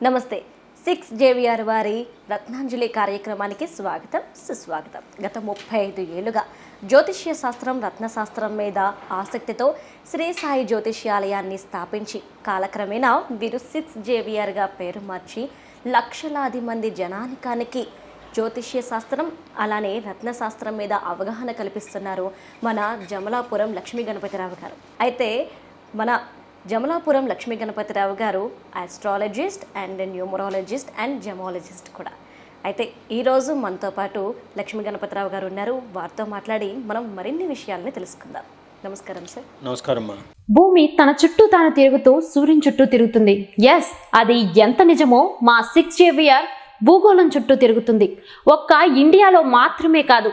నమస్తే. Six JVR వారి రత్నాంజలి కార్యక్రమానికి స్వాగతం సుస్వాగతం. గత ముప్పై ఐదు ఏళ్ళుగా జ్యోతిష్య శాస్త్రం రత్నశాస్త్రం మీద ఆసక్తితో శ్రీ సాయి జ్యోతిష్యాలయాన్ని స్థాపించి కాలక్రమేణా వీరు సిక్స్ జేవిఆర్గా పేరు మార్చి లక్షలాది మంది జనానికానికి జ్యోతిష్య శాస్త్రం అలానే రత్నశాస్త్రం మీద అవగాహన కల్పిస్తున్నారు మన జమలాపురం లక్ష్మీ గణపతిరావు గారు. అయితే మన Jamalapuram Lakshmi Ganapathirao garu astrologist and numerologist and gemologist కూడా. అయితే ఈరోజు మనతో పాటు లక్ష్మీ గణపతిరావు గారు ఉన్నారు. వారితో మాట్లాడి మనం మరిన్ని విషయాల్ని తెలుసుకుందాం. నమస్కారం సార్ నమస్కారం అమ్మా భూమి తన చుట్టూ తాను తిరుగుతూ సూర్యుని చుట్టూ తిరుగుతుంది. ఎస్ అది ఎంత నిజమో మా సిక్స్ జేవియర్ భూగోళం చుట్టూ తిరుగుతుంది. ఒక్క ఇండియాలో మాత్రమే కాదు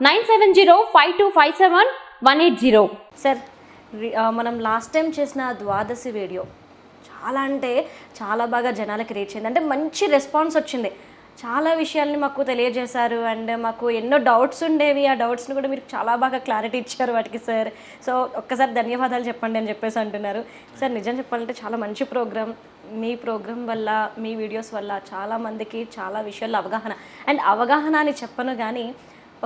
nine seven zero five two five seven one eight zero. Sir రి- మనం లాస్ట్ టైం చేసిన ద్వాదశి వీడియో చాలా అంటే చాలా బాగా జనాలకి రీచ్ అయింది అంటే మంచి రెస్పాన్స్ వచ్చింది. చాలా విషయాల్ని మాకు తెలియజేశారు అండ్ మాకు ఎన్నో డౌట్స్ ఉండేవి. ఆ డౌట్స్ని కూడా మీరు చాలా బాగా క్లారిటీ ఇచ్చారు వాటికి సార్. సో ఒక్కసారి ధన్యవాదాలు చెప్పండి అని చెప్పేసి అంటున్నారు. సార్ నిజం చెప్పాలంటే చాలా మంచి ప్రోగ్రామ్ మీ ప్రోగ్రామ్ వల్ల మీ వీడియోస్ వల్ల చాలామందికి చాలా విషయాల్లో అవగాహన. అండ్ అవగాహన అని చెప్పను కానీ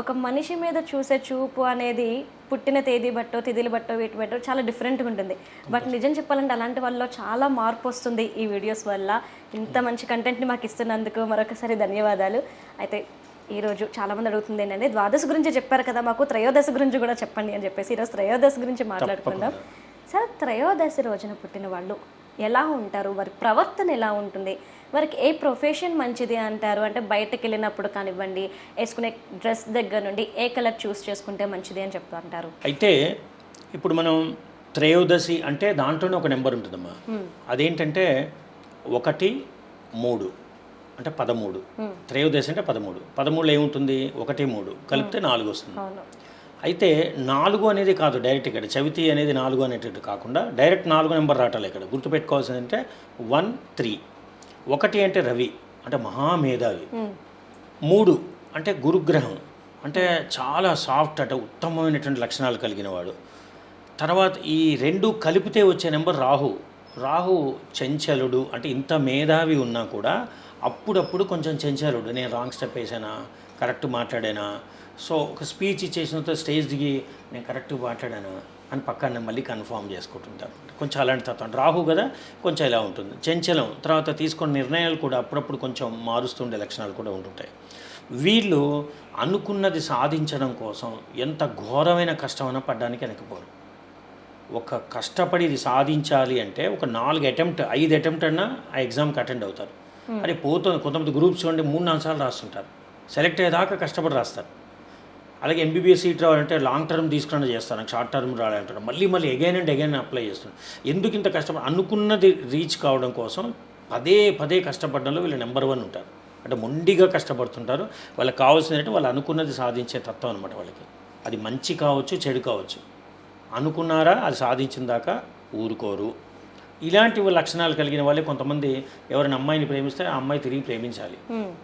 ఒక మనిషి మీద చూసే చూపు అనేది పుట్టిన తేదీ బట్టో తిథిలు బట్టో వీటి బట్టో చాలా డిఫరెంట్గా ఉంటుంది. బట్ నిజం చెప్పాలంటే అలాంటి వాళ్ళలో చాలా మార్పు వస్తుంది ఈ వీడియోస్ వల్ల. ఇంత మంచి కంటెంట్ని మాకు ఇస్తున్నందుకు మరొకసారి ధన్యవాదాలు. అయితే ఈరోజు చాలామంది అడుగుతుంది ఏంటంటే ద్వాదశి గురించి చెప్పారు కదా మాకు త్రయోదశి గురించి కూడా చెప్పండి అని చెప్పేసి ఈరోజు త్రయోదశి గురించి మాట్లాడుకుందాం. సరే త్రయోదశి రోజున పుట్టిన వాళ్ళు ఎలా ఉంటారు? వారి ప్రవర్తన ఎలా ఉంటుంది? వారికి ఏ ప్రొఫెషన్ మంచిది అంటారు? అంటే బయటకు వెళ్ళినప్పుడు కానివ్వండి వేసుకునే డ్రెస్ దగ్గర నుండి ఏ కలర్ చూస్ చేసుకుంటే మంచిది అని చెప్తూ అంటారు? అయితే ఇప్పుడు మనం త్రయోదశి అంటే దాంట్లోనే ఒక నెంబర్ ఉంటుందమ్మా. అదేంటంటే ఒకటి మూడు. అంటే పదమూడు. త్రయోదశి అంటే పదమూడు. పదమూడులో ఏముంటుంది? ఒకటి మూడు. కలిపితే నాలుగు వస్తుంది. అయితే నాలుగు అనేది కాదు డైరెక్ట్ ఇక్కడ. చవితి అనేది నాలుగు అనేటట్టు కాకుండా డైరెక్ట్ నాలుగు నెంబర్ రావటాలి ఇక్కడ. గుర్తుపెట్టుకోవాల్సింది అంటే వన్ త్రీ. ఒకటి అంటే రవి అంటే మహామేధావి. మూడు అంటే గురుగ్రహం. అంటే చాలా సాఫ్ట్ అంటే ఉత్తమమైనటువంటి లక్షణాలు కలిగిన వాడు తర్వాత ఈ రెండు కలిపితే వచ్చే నెంబర్ రాహు. రాహు చంచలుడు అంటే ఇంత మేధావి ఉన్నా కూడా అప్పుడప్పుడు కొంచెం చంచలుడు. నేను రాంగ్ స్టెప్ వేసానా? కరెక్ట్ మాట్లాడానా? సో ఒక స్పీచ్ ఇచ్చేసిన తర్వాత స్టేజ్ దిగి నేను కరెక్ట్ మాట్లాడానా అని పక్కన మళ్ళీ కన్ఫర్మ్ చేసుకుంటుంటారు కొంచెం అలాంటి తత్వం. రాహు కదా కొంచెం ఇలా ఉంటుంది. చంచలం తర్వాత తీసుకున్న నిర్ణయాలు కూడా అప్పుడప్పుడు కొంచెం మారుస్తుండే లక్షణాలు కూడా ఉంటుంటాయి. వీళ్ళు అనుకున్నది సాధించడం కోసం ఎంత ఘోరమైన కష్టమైనా పడ్డానికి వెనకపోరు. ఒక కష్టపడి ఇది సాధించాలి అంటే ఒక నాలుగు అటెంప్ట్ ఐదు అటెంప్ట్ అన్నా ఆ ఎగ్జామ్కి అటెండ్ అవుతారు. అరే పోతుంది. కొంతమంది గ్రూప్స్ ఉండి మూడు నాలుగు సార్లు రాస్తుంటారు. సెలెక్ట్ అయ్యేదాకా కష్టపడి రాస్తారు. అలాగే ఎంబీబీఎస్ సీట్ రావాలంటే లాంగ్ టర్మ్ తీసుకుని చేస్తాను షార్ట్ టర్మ్ రావాలంటారు మళ్ళీ మళ్ళీ అగైన్ అండ్ అగైన్ అప్లై చేస్తున్నాను ఎందుకు ఇంత కష్టపడి అనుకున్నది రీచ్ కావడం కోసం పదే పదే కష్టపడడంలో వీళ్ళు నెంబర్ వన్ ఉంటారు. అంటే మొండిగా కష్టపడుతుంటారు. వాళ్ళకి కావాల్సింది అంటే వాళ్ళు అనుకున్నది సాధించే తత్వం అనమాట వాళ్ళకి. అది మంచి కావచ్చు చెడు కావచ్చు. అనుకున్నారా అది సాధించిన దాకా ఊరుకోరు. ఇలాంటి లక్షణాలు కలిగిన వాళ్ళే కొంతమంది ఎవరైనా అమ్మాయిని ప్రేమిస్తే ఆ అమ్మాయి తిరిగి ప్రేమించాలి.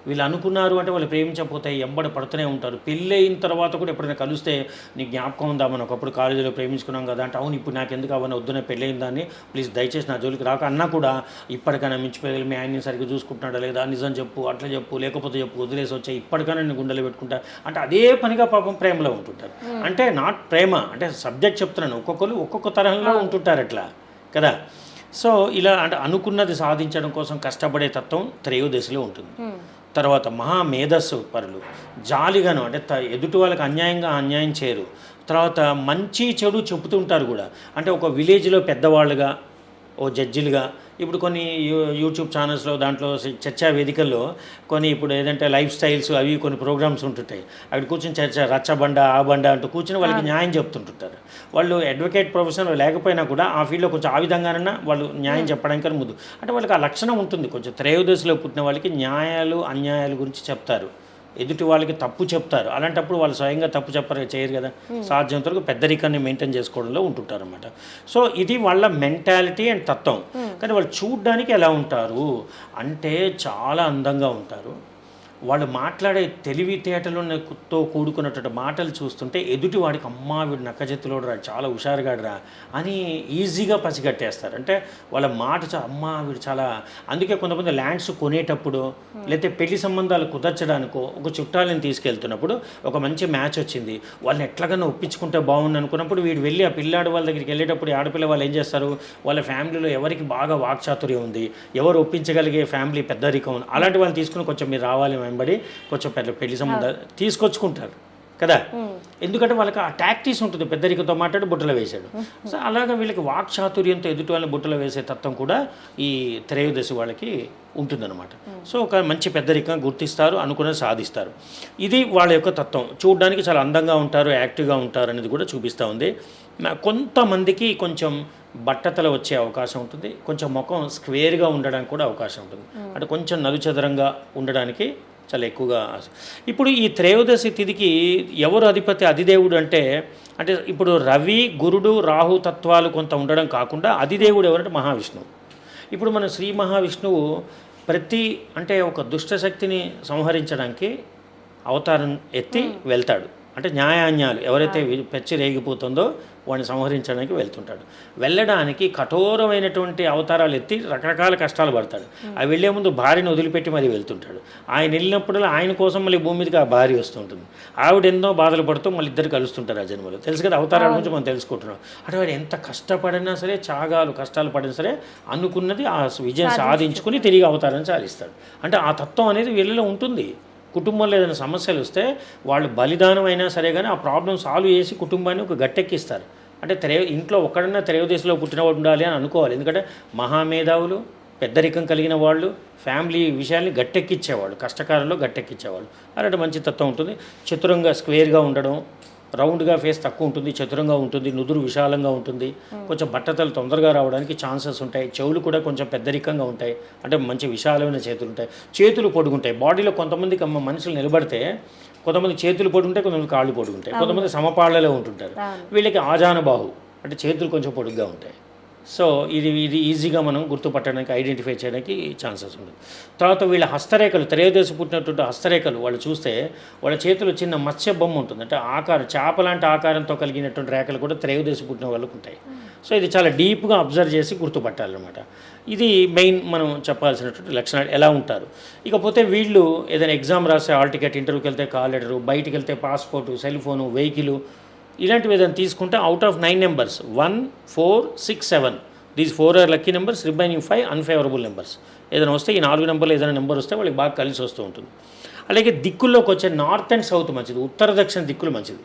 వీళ్ళు అనుకున్నారు అంటే వాళ్ళు ప్రేమించకపోతే ఎంబడి పడుతూనే ఉంటారు. పెళ్ళి అయిన తర్వాత కూడా ఎప్పుడైనా కలిస్తే నీ జ్ఞాపకం ఉందా? మనం ఒకప్పుడు కాలేజీలో ప్రేమించుకున్నాం కదా అంటే అవును ఇప్పుడు నాకు ఎందుకు అవన్నీ వద్దునే పెళ్ళి అయిన దాన్ని ప్లీజ్ దయచేసి నా జోలికి రాక అన్నా కూడా ఇప్పటికైనా మించిపోయి మీ ఆయన్ని సరిగ్గా చూసుకుంటున్నాడా లేదా? నిజం చెప్పు అట్లా చెప్పు లేకపోతే చెప్పు వదిలేసి వచ్చాయి ఇప్పటికైనా నేను గుండెలు పెట్టుకుంటా. అంటే అదే పనిగా పాపం ప్రేమలో ఉంటుంటారు. అంటే నాట్ ప్రేమ అంటే సబ్జెక్ట్ చెప్తున్నాను. ఒక్కొక్కరు ఒక్కొక్క తరహంలో ఉంటుంటారు అట్లా కదా? సో ఇలా అంటే అనుకున్నది సాధించడం కోసం కష్టపడే తత్వం త్రయోదశిలో ఉంటుంది. తర్వాత మహా మేధస్సు పరులు. జాలిగాను అంటే త- ఎదుటి వాళ్ళకి అన్యాయంగా అన్యాయం చేయరు. తర్వాత మంచి చెడు చెబుతుంటారు కూడా. అంటే ఒక విలేజ్లో పెద్దవాళ్ళుగా ఓ జడ్జిలుగా ఇప్పుడు కొన్ని యూ- యూట్యూబ్ ఛానల్స్లో దాంట్లో చర్చా వేదికల్లో కొన్ని ఇప్పుడు ఏదంటే లైఫ్ స్టైల్స్ అవి కొన్ని ప్రోగ్రామ్స్ ఉంటుంటాయి. అక్కడ కూర్చొని చర్చ రచ్చబండ ఆ బండ అంటూ కూర్చొని వాళ్ళకి న్యాయం చెప్తుంటుంటారు. వాళ్ళు అడ్వకేట్ ప్రొఫెషన్ లేకపోయినా కూడా ఆ ఫీల్డ్లో కొంచెం ఆ విధంగానైనా వాళ్ళు న్యాయం చెప్పడానికి ముందు. అంటే వాళ్ళకి ఆ లక్షణం ఉంటుంది. కొంచెం త్రయోదశిలో పుట్టిన వాళ్ళకి న్యాయాలు అన్యాయాల గురించి చెప్తారు. ఎదుటి వాళ్ళకి తప్పు చెప్తారు. అలాంటప్పుడు వాళ్ళు స్వయంగా తప్పు చెప్పరు చేయరు కదా. సాధ్యంత వరకు పెద్దరికాన్ని మెయింటైన్ చేసుకోవడంలో ఉంటుంటారు అనమాట సో ఇది వాళ్ళ మెంటాలిటీ అండ్ తత్వం. కానీ వాళ్ళు చూడ్డానికి ఎలా ఉంటారు? అంటే చాలా అందంగా ఉంటారు. వాళ్ళు మాట్లాడే తెలివితేటలతో కూడుకున్నటువంటి మాటలు చూస్తుంటే ఎదుటి వాడికి అమ్మా వీడు నక్కజెత్తులోడు రా చాలా హుషారుగాడురా అని ఈజీగా పసిగట్టేస్తారు. అంటే వాళ్ళ మాట అమ్మా వీడు చాలా అందుకే కొంతమంది ల్యాండ్స్ కొనేటప్పుడు లేకపోతే పెళ్ళి సంబంధాలు కుదర్చడానికో ఒక చుట్టాలని తీసుకెళ్తున్నప్పుడు ఒక మంచి మ్యాచ్ వచ్చింది. వాళ్ళని ఎట్లాగైనా ఒప్పించుకుంటే బాగుంది అనుకున్నప్పుడు వీడు వెళ్ళి ఆ పిల్లాడు వాళ్ళ దగ్గరికి వెళ్ళేటప్పుడు ఆడపిల్ల వాళ్ళు ఏం చేస్తారు? వాళ్ళ ఫ్యామిలీలో ఎవరికి బాగా వాక్చాతుర్యం ఉంది? ఎవరు ఒప్పించగలిగే ఫ్యామిలీ పెద్దరికం అలాంటి వాళ్ళని తీసుకుని కొంచెం మీరు రావాలి వెంబడి కొంచెం పెద్ద పెళ్ళి సంబంధాలు తీసుకొచ్చుకుంటారు. కదా? ఎందుకంటే వాళ్ళకి ఆ టాక్టీస్ ఉంటుంది. పెద్దరికంతో మాట్లాడి బుట్టలో వేశాడు. సో అలాగా వీళ్ళకి వాక్చాతుర్యంతో ఎదుటి వాళ్ళని బుట్టలో వేసే తత్వం కూడా ఈ త్రయోదశి వాళ్ళకి ఉంటుందన్నమాట. సో ఒక మంచి పెద్దరికం గుర్తిస్తారు అనుకున్నది సాధిస్తారు. ఇది వాళ్ళ యొక్క తత్వం. చూడడానికి చాలా అందంగా ఉంటారు యాక్టివ్గా ఉంటారు అనేది కూడా చూపిస్తూ ఉంది. కొంతమందికి కొంచెం బట్టతల వచ్చే అవకాశం ఉంటుంది. కొంచెం ముఖం స్క్వేర్గా ఉండడానికి కూడా అవకాశం ఉంటుంది. అంటే కొంచెం నలుచదరంగా ఉండడానికి చాలా ఎక్కువగా. ఇప్పుడు ఈ త్రయోదశి తిథికి ఎవరు అధిపతి అధిదేవుడు అంటే అంటే ఇప్పుడు రవి గురుడు రాహు తత్వాలు కొంత ఉండడం కాకుండా అధిదేవుడు ఎవరంటే మహావిష్ణువు. ఇప్పుడు మన శ్రీ మహావిష్ణువు ప్రతి అంటే ఒక దుష్టశక్తిని సంహరించడానికి అవతారం ఎత్తి వెళ్తాడు. అంటే న్యాయాన్యాలు ఎవరైతే పెచ్చి రేగిపోతుందో వాడిని సంహరించడానికి వెళ్తుంటాడు. వెళ్ళడానికి కఠోరమైనటువంటి అవతారాలు ఎత్తి రకరకాల కష్టాలు పడతాడు. అవి వెళ్ళే ముందు భార్యను వదిలిపెట్టి మరి వెళ్తుంటాడు. ఆయన వెళ్ళినప్పుడల్లా ఆయన కోసం మళ్ళీ భూమి మీదకి ఆ భార్య వస్తుంటుంది. ఆవిడ ఎన్నో బాధలు పడుతూ మళ్ళీ ఇద్దరు కలుస్తుంటారు ఆ జన్మలో. తెలుసు కదా అవతారాల గురించి మనం తెలుసుకుంటున్నాం. అంటే వాడు ఎంత కష్టపడినా సరే త్యాగాలు కష్టాలు పడినా సరే అనుకున్నది ఆ విజయం సాధించుకుని తిరిగి అవతారం సాధిస్తాడు. అంటే ఆ తత్వం అనేది వీళ్ళలో ఉంటుంది. కుటుంబంలో ఏదైనా సమస్యలు వస్తే వాళ్ళు బలిదానం అయినా సరే కానీ ఆ ప్రాబ్లం సాల్వ్ చేసి కుటుంబాన్ని ఒక గట్టెక్కిస్తారు. అంటే త్రే ఇంట్లో ఒక్కడన్నా త్రయోదశిలో పుట్టినవాడు ఉండాలి అని అనుకోవాలి. ఎందుకంటే మహామేధావులు పెద్దరికం కలిగిన వాళ్ళు ఫ్యామిలీ విషయాల్ని గట్టెక్కిచ్చేవాళ్ళు కష్టకాలంలో గట్టెక్కిచ్చేవాళ్ళు. అలాంటి మంచి తత్వం ఉంటుంది. చతురంగా స్క్వేర్గా ఉండడం రౌండ్గా ఫేస్ తక్కువ ఉంటుంది చతురంగా ఉంటుంది నుదురు విశాలంగా ఉంటుంది. కొంచెం బట్టతలు తొందరగా రావడానికి ఛాన్సెస్ ఉంటాయి. చెవులు కూడా కొంచెం పెద్దరికంగా ఉంటాయి. అంటే మంచి విశాలమైన చేతులు ఉంటాయి. చేతులు పొడుగుంటాయి. బాడీలో కొంతమందికి మనుషులు నిలబడితే కొంతమంది చేతులు పొడుగుంటాయి కొంతమంది కాళ్ళు పొడుగుంటాయి. కొంతమంది సమపాళ్ళలో ఉంటుంటారు. వీళ్ళకి ఆజానుబాహు అంటే చేతులు కొంచెం పొడుగ్గా ఉంటాయి. సో ఇది ఇది ఈజీగా మనం గుర్తుపట్టడానికి ఐడెంటిఫై చేయడానికి ఛాన్సెస్ ఉంటుంది తర్వాత వీళ్ళ హస్తరేఖలు త్రయోదశి పుట్టినటువంటి హస్తరేఖలు వాళ్ళు చూస్తే వాళ్ళ చేతిలో చిన్న మత్స్య బొమ్మ ఉంటుంది. అంటే ఆకారం చేప లాంటి ఆకారంతో కలిగినటువంటి రేఖలు కూడా త్రయోదశి పుట్టిన వాళ్ళకు ఉంటాయి. సో ఇది చాలా డీప్గా అబ్జర్వ్ చేసి గుర్తుపట్టాలన్నమాట. ఇది మెయిన్ మనం చెప్పాల్సినటువంటి లక్షణాలు ఎలా ఉంటారు. ఇకపోతే వీళ్ళు ఏదైనా ఎగ్జామ్ రాసే హాల్ టికెట్ ఇంటర్వ్యూకి వెళ్తే కాల్ లెటరు బయటికి వెళ్తే పాస్పోర్టు సెల్ ఫోను వెహికల్ ఇలాంటివి ఏదైనా తీసుకుంటే out of nine numbers one four six seven these four are lucky numbers remaining five unfavourable numbers ఏదైనా వస్తే ఈ నాలుగు నెంబర్లు ఏదైనా నెంబర్ వస్తే వాళ్ళకి బాగా కలిసి వస్తూ ఉంటుంది. అలాగే దిక్కుల్లోకి వచ్చే నార్త్ అండ్ సౌత్ మంచిది ఉత్తర దక్షిణ దిక్కులు మంచిది.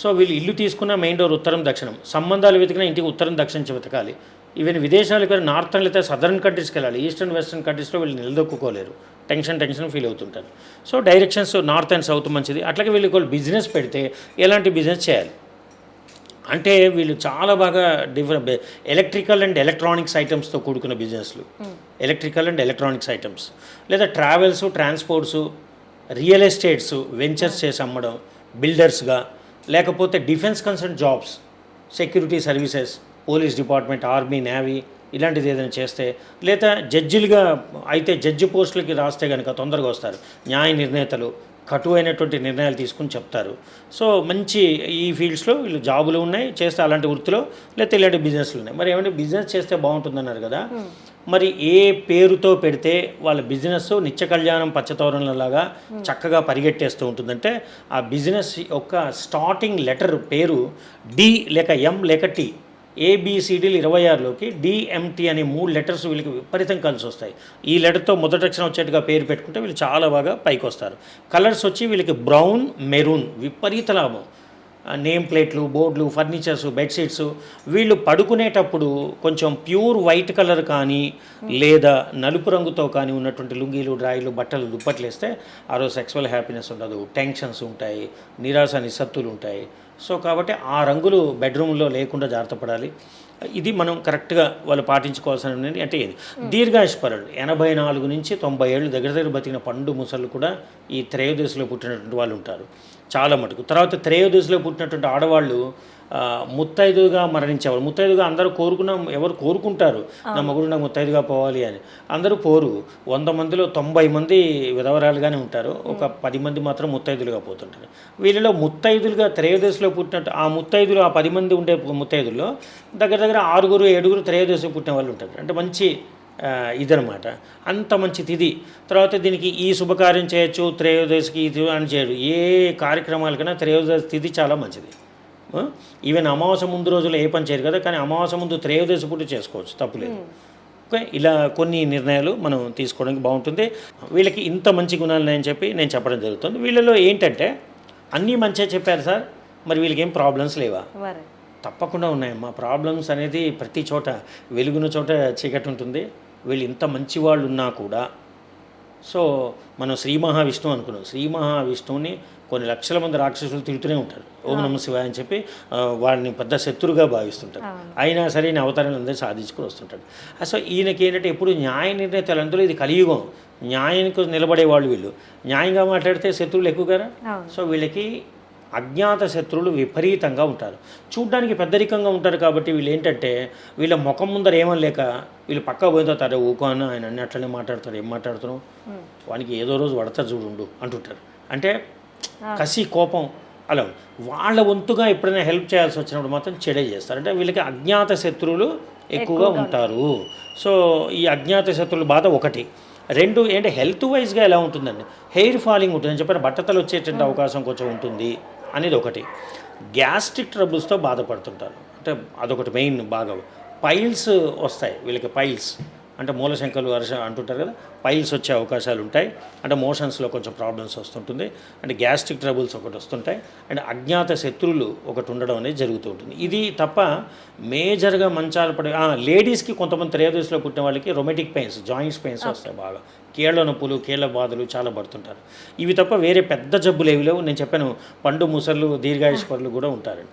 సో వీళ్ళు ఇల్లు తీసుకున్న మెయిన్ డోర్ ఉత్తరం దక్షిణం. సంబంధాలు వెతికినా ఇంటికి ఉత్తరం దక్షిణం వెతకాలి. ఈవెన్ విదేశాలకు నార్థన్ లేదా సదర్న్ కంట్రీస్కి వెళ్ళాలి. ఈస్టర్న్ వెస్టర్న్ కంట్రీస్లో వీళ్ళు నిలదొక్కుకోలేరు. టెన్షన్ టెన్షన్ ఫీల్ అవుతుంటారు. So directions north and south మంచిది. అట్లాగే వీళ్ళు ఒకళ్ళు బిజినెస్ పెడితే ఎలాంటి బిజినెస్ చేయాలి? అంటే వీళ్ళు చాలా బాగా డిఫరెంట్ ఎలక్ట్రికల్ అండ్ ఎలక్ట్రానిక్స్ ఐటమ్స్తో కూడుకున్న బిజినెస్లు. Electrical and electronics items. లేదా travels transports real estates ventures చేసి అమ్మడం బిల్డర్స్గా లేకపోతే defence concern jobs security services police department army navy ఇలాంటిది ఏదైనా చేస్తే లేదా జడ్జిలుగా అయితే జడ్జి పోస్టులకి రాస్తే కనుక తొందరగా వస్తారు. న్యాయ నిర్ణేతలు కటువైనటువంటి నిర్ణయాలు తీసుకుని చెప్తారు. సో మంచి ఈ ఫీల్డ్స్లో వీళ్ళు జాబులు ఉన్నాయి చేస్తే అలాంటి వృత్తిలో లేకపోతే ఇలాంటి బిజినెస్లు ఉన్నాయి. మరి ఏమంటే బిజినెస్ చేస్తే బాగుంటుందన్నారు కదా? మరి ఏ పేరుతో పెడితే వాళ్ళ బిజినెస్ నిత్య కళ్యాణం పచ్చతోరణలాగా చక్కగా పరిగెట్టేస్తూ ఉంటుందంటే ఆ బిజినెస్ యొక్క స్టార్టింగ్ లెటర్ పేరు డి లేక ఎం లేక టీ. ఏబిసిడీలు ఇరవై ఆరులోకి డిఎంటీ అనే మూడు లెటర్స్ వీళ్ళకి విపరీతం కలిసి వస్తాయి. ఈ లెటర్తో మొదటి అక్షరం వచ్చేట్టుగా పేరు పెట్టుకుంటే వీళ్ళు చాలా బాగా పైకి వస్తారు. కలర్స్ వచ్చి వీళ్ళకి బ్రౌన్ మెరూన్ విపరీత లాభం. నేమ్ ప్లేట్లు బోర్డులు ఫర్నిచర్స్ బెడ్షీట్స్ వీళ్ళు పడుకునేటప్పుడు కొంచెం ప్యూర్ వైట్ కలర్ కానీ లేదా నలుపు రంగుతో కానీ ఉన్నటువంటి లుంగీలు డ్రాయిలు బట్టలు దుప్పట్లు వేస్తే ఆ రోజు సెక్సువల్ హ్యాపీనెస్ ఉండదు. టెన్షన్స్ ఉంటాయి నిరాశ నిస్సత్తులు ఉంటాయి. సో కాబట్టి ఆ రంగులు బెడ్రూమ్లో లేకుండా జాగ్రత్త పడాలి ఇది మనం కరెక్ట్గా వాళ్ళు పాటించుకోవాల్సిన అంటే ఇది దీర్ఘాయుష్పరుడు. ఎనభై నాలుగు నుంచి తొంభై ఏళ్ళు దగ్గర దగ్గర బతికిన పండు ముసళ్ళు కూడా ఈ త్రయోదశిలో పుట్టినటువంటి వాళ్ళు ఉంటారు. చాలా మటుకు. తర్వాత త్రయోదశిలో పుట్టినటువంటి ఆడవాళ్ళు ముత్తైదుగా మరణించేవాళ్ళు. ముత్తైదుగా అందరూ కోరుకున్న ఎవరు కోరుకుంటారు నా మగుడు నాకు ముత్తైదుగా పోవాలి అని. అందరూ పోరు. వంద మందిలో తొంభై మంది విధవరాలుగానే ఉంటారు. ఒక పది మంది మాత్రం ముత్తైదులుగా పోతుంటారు. వీళ్ళలో ముత్తైదులుగా త్రయోదశిలో పుట్టినట్టు ఆ ముత్తైదులు ఆ పది మంది ఉండే ముత్తైదుల్లో దగ్గర దగ్గర ఆరుగురు ఏడుగురు త్రయోదశి పుట్టిన వాళ్ళు ఉంటారు. అంటే మంచి ఇదనమాట అంత మంచి తిథి. తర్వాత దీనికి ఈ శుభకార్యం చేయొచ్చు త్రయోదశికి ఇది అని చేయడు ఏ కార్యక్రమాలకైనా త్రయోదశి తిథి చాలా మంచిది? ఈవెన్ అమావాస్య ముందు రోజులు ఏ పని చేయరు కదా కానీ అమావాస్య ముందు త్రయోదశి పుట్టి చేసుకోవచ్చు తప్పులేదు. ఓకే ఇలా కొన్ని నిర్ణయాలు మనం తీసుకోవడానికి బాగుంటుంది. వీళ్ళకి ఇంత మంచి గుణాలు ఉన్నాయని చెప్పి నేను చెప్పడం జరుగుతుంది. వీళ్ళలో ఏంటంటే అన్నీ మంచిగా చెప్పారు సార్ మరి వీళ్ళకి ఏం ప్రాబ్లమ్స్ లేవా? తప్పకుండా ఉన్నాయమ్మా. ప్రాబ్లమ్స్ అనేది ప్రతి చోట వెలుగున చోట చీకటి ఉంటుంది. వీళ్ళు ఇంత మంచి వాళ్ళు ఉన్నా కూడా సో మనం శ్రీ మహావిష్ణువు అనుకున్నాం. శ్రీ మహావిష్ణువుని కొన్ని లక్షల మంది రాక్షసులు తిడుతూనే ఉంటారు. ఓం నమ శివాయ అని చెప్పి వాడిని పెద్ద శత్రువుగా భావిస్తుంటారు. అయినా సరే ఈయన అవతారాలు అందరూ సాధించుకుని వస్తుంటాడు. అసలు ఈయనకి ఏంటంటే ఎప్పుడు న్యాయ నిర్ణేతలు అందులో ఇది కలియుగం. న్యాయానికి నిలబడే వాళ్ళు వీళ్ళు. న్యాయంగా మాట్లాడితే శత్రువులు ఎక్కువ కదా. సో వీళ్ళకి అజ్ఞాత శత్రువులు విపరీతంగా ఉంటారు. చూడ్డానికి పెద్దరికంగా ఉంటారు కాబట్టి వీళ్ళు ఏంటంటే వీళ్ళ ముఖం ముందర ఏమని లేక వీళ్ళు పక్క పోయిన తర్వాత అరే ఊకో అని ఆయన అన్ని అట్లనే మాట్లాడతారు. ఏం మాట్లాడుతున్నావు? వానికి ఏదో రోజు పడతారు చూడుండు అంటుంటారు. అంటే కసి కోపం అలా. వాళ్ళ వంతుగా ఎప్పుడైనా హెల్ప్ చేయాల్సి వచ్చినప్పుడు మాత్రం చెడే చేస్తారు. అంటే వీళ్ళకి అజ్ఞాత శత్రువులు ఎక్కువగా ఉంటారు. సో ఈ అజ్ఞాత శత్రువుల బాధ ఒకటి. రెండు ఏంటి హెల్త్ వైజ్గా ఎలా ఉంటుందండి? హెయిర్ ఫాలింగ్ ఉంటుంది. అని చెప్పిన బట్టతలు వచ్చేటువంటి అవకాశం కొంచెం ఉంటుంది అనేది ఒకటి. గ్యాస్ట్రిక్ ట్రబుల్స్తో బాధపడుతుంటారు. అంటే అదొకటి మెయిన్ బాగా పైల్స్ వస్తాయి వీళ్ళకి పైల్స్. అంటే మూలశంకలు అరస అంటుంటారు కదా పైల్స్ వచ్చే అవకాశాలు ఉంటాయి. అంటే మోషన్స్లో కొంచెం ప్రాబ్లమ్స్ వస్తుంటుంది. అంటే గ్యాస్ట్రిక్ ట్రబుల్స్ ఒకటి వస్తుంటాయి. అండ్ అజ్ఞాత శత్రువులు ఒకటి ఉండడం అనేది జరుగుతూ ఉంటుంది. ఇది తప్ప మేజర్గా మంచాలు పడే లేడీస్కి కొంతమంది త్రయోదశిలో పుట్టిన వాళ్ళకి రొమాటిక్ పెయిన్స్ జాయింట్స్ పెయిన్స్ వస్తాయి బాగా. కీళ్ళ నొప్పులు కీళ్ళ బాధలు చాలా పడుతుంటారు. ఇవి తప్ప వేరే పెద్ద జబ్బులు ఏవి లేవు. నేను చెప్పాను పండు ముసళ్ళు దీర్ఘాయుష్పరులు కూడా ఉంటారండి.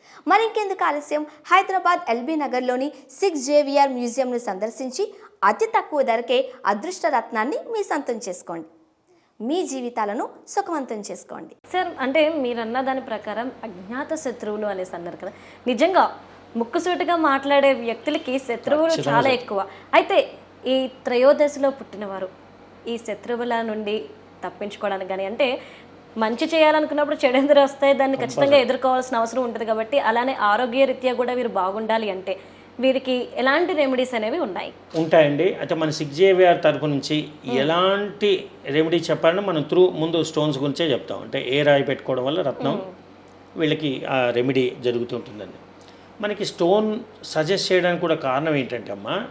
మరింకెందుకు ఆలస్యం? హైదరాబాద్ ఎల్బీ నగర్లోని సిక్స్ జేవిఆర్ మ్యూజియంను సందర్శించి అతి తక్కువ ధరకే అదృష్ట రత్నాన్ని మీ సొంతం చేసుకోండి. మీ జీవితాలను సుఖవంతం చేసుకోండి. సార్ అంటే మీరన్న దాని ప్రకారం అజ్ఞాత శత్రువులు అనేసి అన్నారు కదా. నిజంగా ముక్కుసూటిగా మాట్లాడే వ్యక్తులకి శత్రువులు చాలా ఎక్కువ. అయితే ఈ త్రయోదశిలో పుట్టినవారు ఈ శత్రువుల నుండి తప్పించుకోవడానికి కానీ అంటే మంచి చేయాలనుకున్నప్పుడు చెడెందురు వస్తాయి దాన్ని ఖచ్చితంగా ఎదుర్కోవాల్సిన అవసరం ఉంటుంది కాబట్టి అలానే ఆరోగ్య రీత్యా కూడా వీరు బాగుండాలి అంటే వీరికి ఎలాంటి రెమెడీస్ అనేవి ఉన్నాయి? ఉంటాయండి. అయితే మన సిక్స్ జేవిఆర్ తరపు నుంచి ఎలాంటి రెమెడీ చెప్పాలంటే మనం త్రూ ముందు స్టోన్స్ గురించే చెప్తాం. అంటే ఏ రాయి పెట్టుకోవడం వల్ల రత్నం వీళ్ళకి ఆ రెమెడీ జరుగుతుంటుందండి. మనకి స్టోన్ సజెస్ట్ చేయడానికి కూడా కారణం ఏంటంటే అమ్మా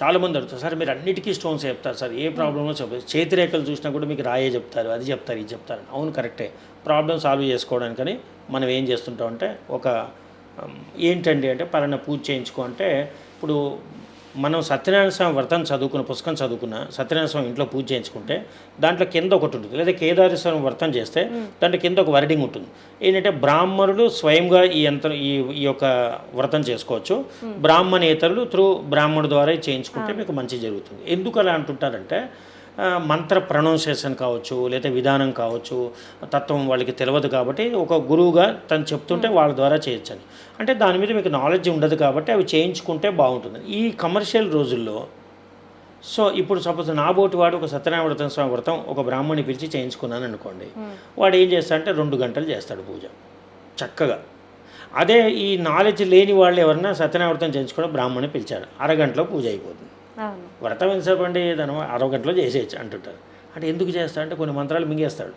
చాలామంది అడుగుతారు సార్ మీరు అన్నిటికీ స్టోన్స్ చెప్తారు సార్? ఏ ప్రాబ్లమో చెప్తారు చేతిరేఖలు చూసినా కూడా మీకు రాయే చెప్తారు అది చెప్తారు ఇది చెప్తారు. అవును కరెక్టే. ప్రాబ్లం సాల్వ్ చేసుకోవడానికని మనం ఏం చేస్తుంటాం అంటే ఒక ఏంటండి అంటే పలానా పూజ చేయించుకో అంటే ఇప్పుడు మనం సత్యనారాయణ స్వామి వ్రతం చదువుకున్న పుస్తకం చదువుకున్న సత్యనారాయణ స్వామి ఇంట్లో పూజ చేయించుకుంటే దాంట్లో కింద ఒకటి ఉంటుంది. లేదా కేదారేశ్వర స్వామి వ్రతం చేస్తే దాంట్లో కింద ఒక వర్డింగ్ ఉంటుంది. ఏంటంటే బ్రాహ్మణుడు స్వయంగా ఈ యంత్రం ఈ ఈ యొక్క వ్రతం చేసుకోవచ్చు. బ్రాహ్మణేతరులు త్రూ బ్రాహ్మణుడు ద్వారా చేయించుకుంటే మీకు మంచి జరుగుతుంది. ఎందుకు అలా అంటుంటారంటే మంత్ర ప్రొనౌన్సియేషన్ కావచ్చు లేదా విధానం కావచ్చు తత్వం వాళ్ళకి తెలియదు కాబట్టి ఒక గురువుగా తను చెప్తుంటే వాళ్ళ ద్వారా చేయొచ్చని. అంటే దాని మీద మీకు నాలెడ్జ్ ఉండదు కాబట్టి అవి చేయించుకుంటే బాగుంటుంది. ఈ కమర్షియల్ రోజుల్లో సో ఇప్పుడు సపోజ్ నా బోటి వాడు ఒక సత్యనారాయణ స్వామి వ్రతం ఒక బ్రాహ్మణ్ణి పిలిచి చేయించుకున్నాను అనుకోండి వాడు ఏం చేస్తాడంటే రెండు గంటలు చేస్తాడు పూజ చక్కగా. అదే ఈ నాలెడ్జ్ లేని వాళ్ళు ఎవరన్నా సత్యనారాయణ వ్రతం చేయించుకోవడం బ్రాహ్మణ్ణి పిలిచారు అరగంటలో పూజ అయిపోతుంది. వ్రతం ఎంతసేపు అండి దాని అరగంటలో చేసేయచ్చు అంటుంటారు. అంటే ఎందుకు చేస్తా అంటే కొన్ని మంత్రాలు మింగేస్తాడు.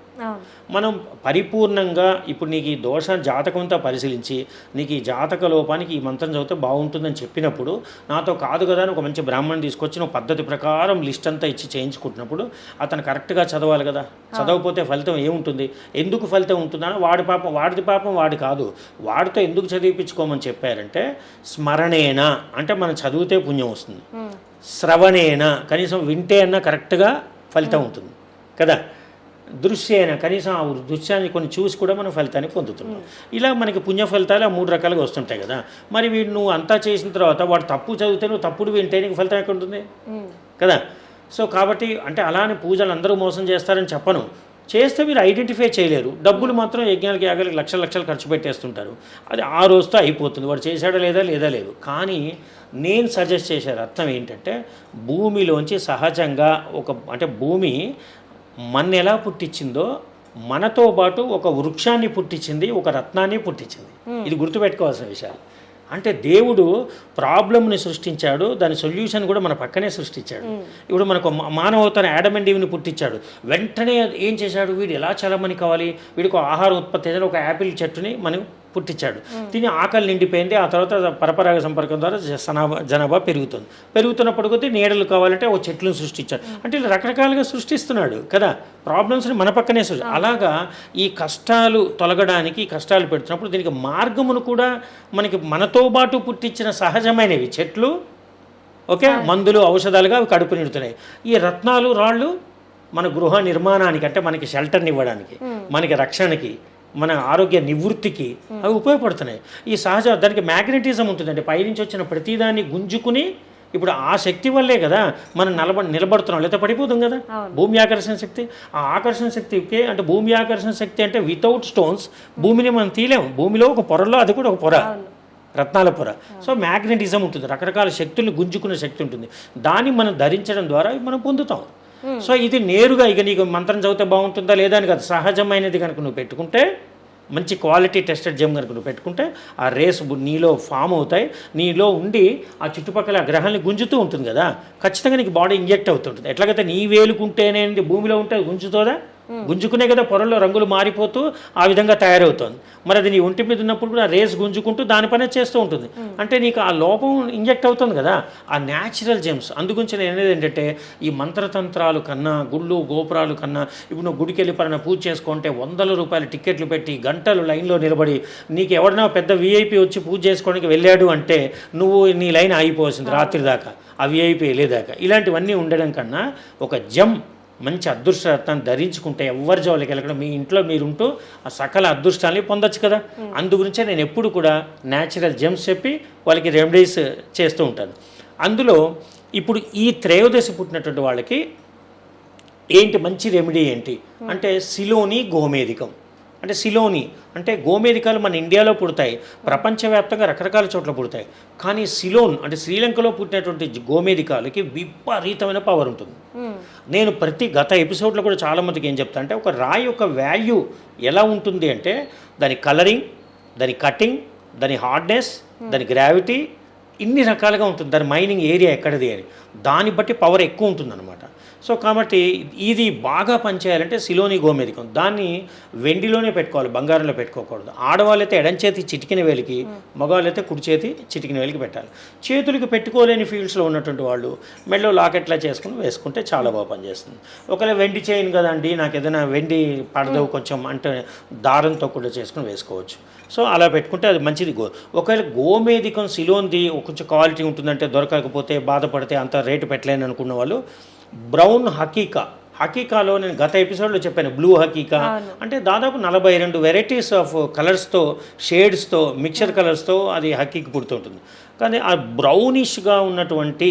మనం పరిపూర్ణంగా ఇప్పుడు నీకు ఈ దోష జాతకంతో పరిశీలించి నీకు ఈ జాతక లోపానికి ఈ మంత్రం చదివితే బాగుంటుందని చెప్పినప్పుడు నాతో కాదు కదా అని ఒక మంచి బ్రాహ్మణ్ తీసుకొచ్చి నువ్వు పద్ధతి ప్రకారం లిస్ట్ అంతా ఇచ్చి చేయించుకుంటున్నప్పుడు అతను కరెక్ట్గా చదవాలి కదా. చదవకపోతే ఫలితం ఏముంటుంది? ఎందుకు ఫలితం ఉంటుందని వాడి పాపం వాడిది పాపం వాడి కాదు. వాడితో ఎందుకు చదివిపించుకోమని చెప్పారంటే స్మరణేన? అంటే మనం చదివితే పుణ్యం వస్తుంది. శ్రవణేన కనీసం వింటే అన్నా కరెక్ట్గా ఫలితం ఉంటుంది. కదా? దృశ్యేన కనీసం ఆ దృశ్యాన్ని కొన్ని చూసి కూడా మనం ఫలితాన్ని పొందుతున్నాం ఇలా మనకి పుణ్య ఫలితాలు ఆ మూడు రకాలుగా వస్తుంటాయి కదా? మరి వీడు నువ్వు అంతా చేసిన తర్వాత వాడు తప్పు చదివితే నువ్వు తప్పుడు వింటే నీకు ఫలితం ఎక్కడ ఉంటుంది? కదా? సో కాబట్టి అంటే అలానే పూజలు అందరూ మోసం చేస్తారని చెప్పను. చేస్తే మీరు ఐడెంటిఫై చేయలేరు. డబ్బులు మాత్రం యజ్ఞాలకి యాగాలకి లక్షల లక్షలు ఖర్చు పెట్టేస్తుంటారు. అది ఆ రోజుతో అయిపోతుంది. వాడు చేశాడా లేదా లేదా లేదు. కానీ నేను సజెస్ట్ చేసే రత్నం ఏంటంటే భూమిలోంచి సహజంగా ఒక అంటే భూమి మన ఎలా పుట్టించిందో మనతో పాటు ఒక వృక్షాన్ని పుట్టించింది ఒక రత్నాన్ని పుట్టించింది. ఇది గుర్తుపెట్టుకోవాల్సిన విషయాలు. అంటే దేవుడు ప్రాబ్లమ్ని సృష్టించాడు దాని సొల్యూషన్ కూడా మన పక్కనే సృష్టించాడు. ఇప్పుడు మనకు మానవతన యాడమ్ అండ్ ఈవ్ని పుట్టించాడు. వెంటనే ఏం చేశాడు? వీడు ఎలా చలమని కావాలి? వీడికి ఆహారం ఉత్పత్తి చేయాలి ఒక యాపిల్ చెట్టుని మనం పుట్టించాడు. తిని ఆకలి నిండిపోయింది. ఆ తర్వాత పరపరాగ సంపర్కం ద్వారా జ- సనాభా జనాభా పెరుగుతుంది. పెరుగుతున్నప్పుడు కొద్దీ నీడలు కావాలంటే ఒక చెట్లను సృష్టించాడు. అంటే రకరకాలుగా సృష్టిస్తున్నాడు కదా. ప్రాబ్లమ్స్ని మన పక్కనే సృష్టి అలాగా ఈ కష్టాలు తొలగడానికి కష్టాలు పెడుతున్నప్పుడు దీనికి మార్గమును కూడా మనకి మనతో పాటు పుట్టించిన సహజమైనవి. చెట్లు ఓకే? మందులు ఔషధాలుగా అవి కడుపు నిడుతున్నాయి. ఈ రత్నాలు రాళ్ళు మన గృహ నిర్మాణానికి అంటే మనకి షెల్టర్ని ఇవ్వడానికి మనకి రక్షణకి మన ఆరోగ్య నివృత్తికి అవి ఉపయోగపడుతున్నాయి. ఈ సహజ దానికి మ్యాగ్నెటిజం ఉంటుందండి. పైనుంచి వచ్చిన ప్రతిదాన్ని గుంజుకుని ఇప్పుడు ఆ శక్తి వల్లే కదా మనం నిలబ నిలబడుతున్నాం. లేదా పడిపోతాం కదా. భూమి ఆకర్షణ శక్తి. ఆ ఆకర్షణ శక్తికి అంటే భూమి ఆకర్షణ శక్తి అంటే వితౌట్ స్టోన్స్ భూమిని మనం తీలేము భూమిలో ఒక పొరలో అది కూడా ఒక పొర. రత్నాల పొర. సో మ్యాగ్నెటిజం ఉంటుంది. రకరకాల శక్తుల్ని గుంజుకునే శక్తి ఉంటుంది. దాన్ని మనం ధరించడం ద్వారా మనం పొందుతాం. సో ఇది నేరుగా ఇక నీకు మంత్రం చదివితే బాగుంటుందా లేదా అని కదా. సహజమైనది కనుక నువ్వు పెట్టుకుంటే మంచి క్వాలిటీ టెస్టెడ్ జెమ్ కనుక నువ్వు పెట్టుకుంటే ఆ రేస్ నీలో ఫామ్ అవుతాయి. నీలో ఉండి ఆ చుట్టుపక్కల ఆ గ్రహాన్ని గుంజుతూ ఉంటుంది కదా. ఖచ్చితంగా నీకు బాడీ ఇంజెక్ట్ అవుతుంటుంది. ఎట్లాగైతే నీ వేలుకుంటేనే భూమిలో ఉంటే గుంజుతుందా గుంజుతోదా? గుంజుకునే కదా పొరల్లో రంగులు మారిపోతూ ఆ విధంగా తయారవుతుంది. మరి అది నీ ఒంటి మీద ఉన్నప్పుడు కూడా రేస్ గుంజుకుంటూ దానిపనే చేస్తూ ఉంటుంది. అంటే నీకు ఆ లోపం ఇంజెక్ట్ అవుతుంది కదా ఆ న్యాచురల్ జెమ్స్ అందుగురించి నేను అనేది ఏంటంటే ఈ మంత్రతంత్రాలు కన్నా గుళ్ళు గోపురాలు కన్నా ఇప్పుడు నువ్వు గుడికి వెళ్ళి పైన పూజ చేసుకుంటే వందల రూపాయల టికెట్లు పెట్టి గంటలు లైన్లో నిలబడి నీకు ఎవడన్నా పెద్ద విఐపి వచ్చి పూజ చేసుకోవడానికి వెళ్ళాడు అంటే నువ్వు నీ లైన్ ఆగిపోవాల్సింది రాత్రి దాకా. ఆ వీఐపీ వెళ్ళేదాకా. ఇలాంటివన్నీ ఉండడం కన్నా ఒక జమ్ మంచి అదృష్ట రత్నాన్ని ధరించుకుంటే ఎవరి జోలికి వెళ్ళకుండా మీ ఇంట్లో మీరుంటూ ఆ సకల అదృష్టాన్ని పొందొచ్చు కదా. అందు గురించే నేను ఎప్పుడు కూడా న్యాచురల్ జెమ్స్ చెప్పి వాళ్ళకి రెమెడీస్ చేస్తూ ఉంటాను. అందులో ఇప్పుడు ఈ త్రయోదశి పుట్టినటువంటి వాళ్ళకి ఏంటి మంచి రెమెడీ ఏంటి? అంటే సిలోని గోమేధికం. అంటే సిలోని అంటే గోమేధికాలు మన ఇండియాలో పుడతాయి ప్రపంచవ్యాప్తంగా రకరకాల చోట్ల పుడతాయి. కానీ సిలోన్ అంటే శ్రీలంకలో పుట్టినటువంటి గోమేధికాలకి విపరీతమైన పవర్ ఉంటుంది. నేను ప్రతి గత ఎపిసోడ్లో కూడా చాలామందికి ఏం చెప్తా అంటే ఒక రాయి యొక్క వాల్యూ ఎలా ఉంటుంది అంటే దాని కలరింగ్ దాని కటింగ్ దాని హార్డ్నెస్ దాని గ్రావిటీ ఇన్ని రకాలుగా ఉంటుంది. దాని మైనింగ్ ఏరియా ఎక్కడిది అని. దాన్ని బట్టి పవర్ ఎక్కువ ఉంటుందన్నమాట. సో కాబట్టి ఇది బాగా పనిచేయాలంటే సిలోని గోమేధికం. దాన్ని వెండిలోనే పెట్టుకోవాలి బంగారంలో పెట్టుకోకూడదు. ఆడవాళ్ళు అయితే ఎడం చేతి చిటికిన వేలికి మగవాళ్ళు అయితే కుడి చేతి చిటికిన వేలికి పెట్టాలి. చేతులకి పెట్టుకోలేని ఫీల్డ్స్లో ఉన్నటువంటి వాళ్ళు మెడలో లాకెట్లా చేసుకుని వేసుకుంటే చాలా బాగా పనిచేస్తుంది. ఒకవేళ వెండి చేయను కదండి నాకు ఏదైనా వెండి పడదు కొంచెం అంటే దారంతో కూడా చేసుకుని వేసుకోవచ్చు. సో అలా పెట్టుకుంటే అది మంచిది. గో ఒకవేళ గోమేధికం సిలోన్ది కొంచెం క్వాలిటీ ఉంటుందంటే దొరకకపోతే బాధపడితే అంత రేటు పెట్టలేను అనుకున్న వాళ్ళు బ్రౌన్ హకీకా. హకీకాలో నేను గత ఎపిసోడ్లో చెప్పాను బ్లూ హకీకా. అంటే దాదాపు నలభై రెండు వెరైటీస్ ఆఫ్ కలర్స్తో షేడ్స్తో మిక్చర్ కలర్స్తో అది హకీకి పుడుతుంటుంది కానీ ఆ బ్రౌనిష్గా ఉన్నటువంటి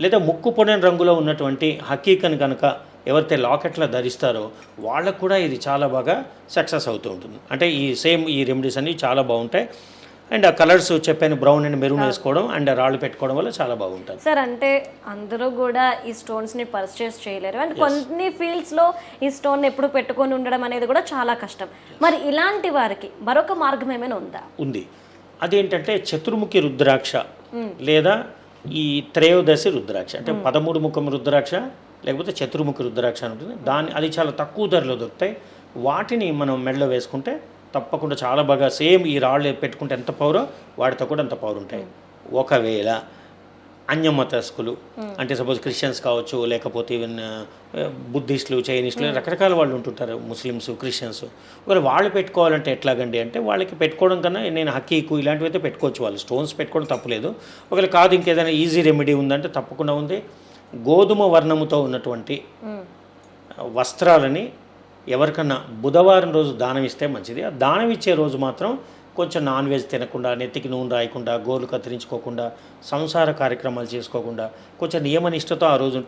లేదా ముక్కు పొడని రంగులో ఉన్నటువంటి హకీకని కనుక ఎవరైతే లాకెట్లో ధరిస్తారో వాళ్ళకు కూడా ఇది చాలా బాగా సక్సెస్ అవుతూ ఉంటుంది. అంటే ఈ సేమ్ ఈ రెమెడీస్ అన్నీ చాలా బాగుంటాయి. అండ్ ఆ కలర్స్ చెప్పాను బ్రౌన్ అండ్ మెరూన్ వేసుకోవడం అండ్ రాళ్ళు పెట్టుకోవడం వల్ల చాలా బాగుంటుంది. సార్ అంటే అందరూ కూడా ఈ స్టోన్స్ని పర్చేస్ చేయలేరు. అండ్ కొన్ని ఫీల్డ్స్లో ఈ స్టోన్ ఎప్పుడు పెట్టుకొని ఉండడం అనేది కూడా చాలా కష్టం. మరి ఇలాంటి వారికి మరొక మార్గం ఏమైనా ఉందా? ఉంది. అదేంటంటే చతుర్ముఖి రుద్రాక్ష లేదా ఈ త్రయోదశి రుద్రాక్ష. అంటే పదమూడు ముఖం రుద్రాక్ష లేకపోతే చతుర్ముఖి రుద్రాక్ష అని ఉంటుంది. దాన్ని అది చాలా తక్కువ ధరలో దొరుకుతాయి. వాటిని మనం మెడలో వేసుకుంటే తప్పకుండా చాలా బాగా సేమ్ ఈ రాళ్ళు పెట్టుకుంటే ఎంత పవరో వాటితో కూడా అంత పవర్ ఉంటాయి. ఒకవేళ అన్యమతస్కులు అంటే సపోజ్ క్రిస్టియన్స్ కావచ్చు లేకపోతే ఈవెన్ బుద్ధిస్టులు చైనీస్టులు రకరకాల వాళ్ళు ఉంటుంటారు ముస్లిమ్స్ క్రిస్టియన్స్ ఒకవేళ వాళ్ళు పెట్టుకోవాలంటే ఎట్లాగండి అంటే వాళ్ళకి పెట్టుకోవడం కన్నా నేను హక్కీకు ఇలాంటివి అయితే పెట్టుకోవచ్చు. వాళ్ళు స్టోన్స్ పెట్టుకోవడం తప్పులేదు. ఒకవేళ కాదు ఇంకేదైనా ఈజీ రెమెడీ ఉందంటే తప్పకుండా ఉంది. గోధుమ వర్ణముతో ఉన్నటువంటి వస్త్రాలని ఎవరికన్నా బుధవారం రోజు దానం ఇస్తే మంచిది. ఆ దానం ఇచ్చే రోజు మాత్రం కొంచెం నాన్ వెజ్ తినకుండా నెత్తికి నూనె రాయకుండా గోర్లు కత్తిరించుకోకుండా సంసార కార్యక్రమాలు చేసుకోకుండా కొంచెం నియమనిష్టతో ఆ రోజు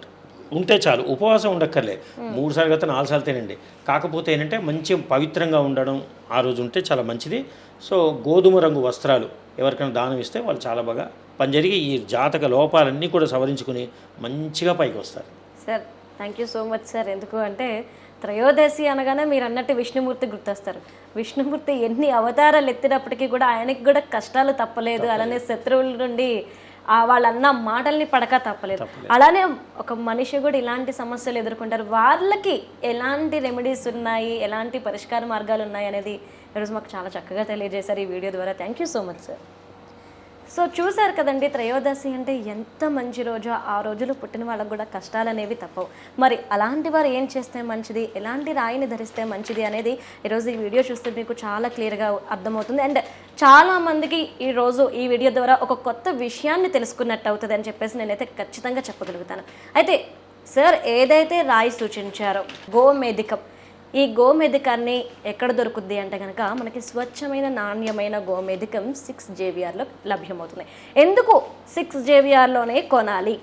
ఉంట- చాలు. ఉపవాసం ఉండక్కర్లే మూడు సార్లు కదా నాలుగు సార్లు తినండి. కాకపోతే ఏంటంటే మంచి పవిత్రంగా ఉండడం ఆ రోజు ఉంటే చాలా మంచిది. సో గోధుమ రంగు వస్త్రాలు ఎవరికైనా దానం ఇస్తే వాళ్ళు చాలా బాగా పనిజరిగి ఈ జాతక లోపాలన్నీ కూడా సవరించుకుని మంచిగా పైకి వస్తారు. Sir thank you so much sir. ఎందుకు అంటే త్రయోదశి అనగానే మీరు అన్నట్టు విష్ణుమూర్తి గుర్తొస్తారు. విష్ణుమూర్తి ఎన్ని అవతారాలు ఎత్తినప్పటికీ కూడా ఆయనకి కూడా కష్టాలు తప్పలేదు. అలానే శత్రువుల నుండి ఆ వాళ్ళన్న మాటల్ని పడక తప్పలేదు. అలానే ఒక మనిషి కూడా ఇలాంటి సమస్యలు ఎదుర్కొంటారు. వాళ్ళకి ఎలాంటి రెమెడీస్ ఉన్నాయి? ఎలాంటి పరిష్కార మార్గాలు ఉన్నాయి? అనేది ఈరోజు మాకు చాలా చక్కగా తెలియజేశారు ఈ వీడియో ద్వారా. Thank you so much sir so చూశారు కదండి త్రయోదశి అంటే ఎంత మంచి రోజు. ఆ రోజులు పుట్టిన వాళ్ళకు కూడా కష్టాలు అనేవి తప్పవు. మరి అలాంటి వారు ఏం చేస్తే మంచిది? ఎలాంటి రాయిని ధరిస్తే మంచిది అనేది ఈరోజు ఈ వీడియో చూస్తే మీకు చాలా క్లియర్గా అర్థమవుతుంది. అండ్ చాలా మందికి ఈ రోజు ఈ వీడియో ద్వారా ఒక కొత్త విషయాన్ని తెలుసుకున్నట్టు అవుతుంది అని చెప్పేసి నేనైతే ఖచ్చితంగా చెప్పగలుగుతాను. అయితే సార్ ఏదైతే రాయి సూచించారో గోమేధికం ఈ గోమేధికాన్ని ఎక్కడ దొరుకుద్ది అంటే కనుక మనకి స్వచ్ఛమైన నాణ్యమైన గోమేధికం సిక్స్ జేవిఆర్లో లభ్యమవుతుంది. ఎందుకు సిక్స్ జేవిఆర్లోనే కొనాలి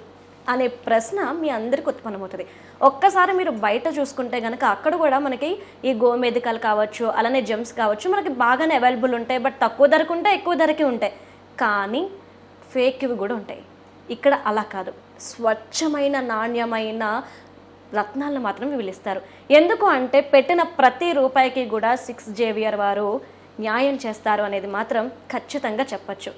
అనే ప్రశ్న మీ అందరికి ఉత్పన్నమవుతుంది. ఒక్కసారి మీరు బయట చూసుకుంటే కనుక అక్కడ కూడా మనకి ఈ గోమేధికాలు కావచ్చు అలానే జెమ్స్ కావచ్చు మనకి బాగానే అవైలబుల్ ఉంటాయి బట్ తక్కువ ధరకు ఉంటాయి ఎక్కువ ధరకి ఉంటాయి. కానీ ఫేక్ ఇవి కూడా ఉంటాయి. ఇక్కడ అలా కాదు. స్వచ్ఛమైన నాణ్యమైన రత్నాలను మాత్రం విలుస్తారు ఎందుకు అంటే పెట్టిన ప్రతి రూపాయికి కూడా సిక్స్ జేవియర్ వారు న్యాయం చేస్తారు అనేది మాత్రం ఖచ్చితంగా చెప్పచ్చు.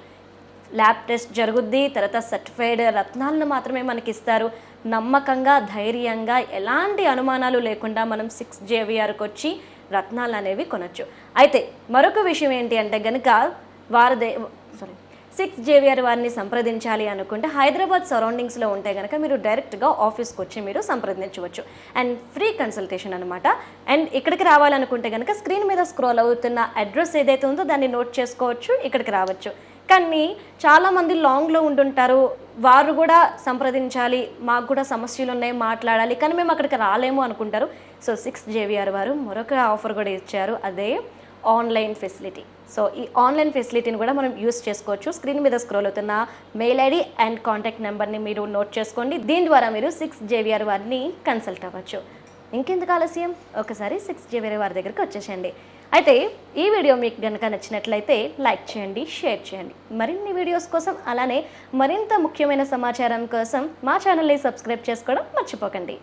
ల్యాబ్ టెస్ట్ జరుగుద్ది తర్వాత సర్టిఫైడ్ రత్నాలను మాత్రమే మనకి ఇస్తారు నమ్మకంగా ధైర్యంగా ఎలాంటి అనుమానాలు లేకుండా మనం సిక్స్ జేవిఆర్కి వచ్చి రత్నాలు అనేవి కొనొచ్చు. అయితే మరొక విషయం ఏంటి అంటే గనుక వారి సిక్స్ జేవిఆర్ వారిని సంప్రదించాలి అనుకుంటే హైదరాబాద్ సరౌండింగ్స్లో ఉంటే కనుక మీరు డైరెక్ట్గా ఆఫీస్కి వచ్చి మీరు సంప్రదించవచ్చు. అండ్ ఫ్రీ కన్సల్టేషన్ అనమాట అండ్ ఇక్కడికి రావాలనుకుంటే కనుక స్క్రీన్ మీద స్క్రోల్ అవుతున్న అడ్రస్ ఏదైతే ఉందో దాన్ని నోట్ చేసుకోవచ్చు ఇక్కడికి రావచ్చు. కానీ చాలామంది లాంగ్లో ఉండుంటారు. వారు కూడా సంప్రదించాలి మాకు కూడా సమస్యలు ఉన్నాయి మాట్లాడాలి కానీ మేము అక్కడికి రాలేము అనుకుంటారు. సో సిక్స్ జేవిఆర్ వారు మరొక ఆఫర్ కూడా ఇచ్చారు. అదే ఆన్లైన్ ఫెసిలిటీ. సో ఈ ఆన్లైన్ ఫెసిలిటీని కూడా మనం యూస్ చేసుకోవచ్చు. స్క్రీన్ మీద స్క్రోల్ అవుతున్న మెయిల్ ఐడి అండ్ కాంటాక్ట్ నెంబర్ని మీరు నోట్ చేసుకోండి. దీని ద్వారా మీరు సిక్స్ జేవిఆర్ వారిని కన్సల్ట్ అవ్వచ్చు. ఇంకెందుకు ఆలస్యం? ఒకసారి సిక్స్ జేవిఆర్ వారి దగ్గరికి వచ్చేసేయండి. అయితే ఈ వీడియో మీకు కనుక నచ్చినట్లయితే లైక్ చేయండి షేర్ చేయండి. మరిన్ని వీడియోస్ కోసం అలానే మరింత ముఖ్యమైన సమాచారం కోసం మా ఛానల్ని సబ్స్క్రైబ్ చేసుకోవడం మర్చిపోకండి.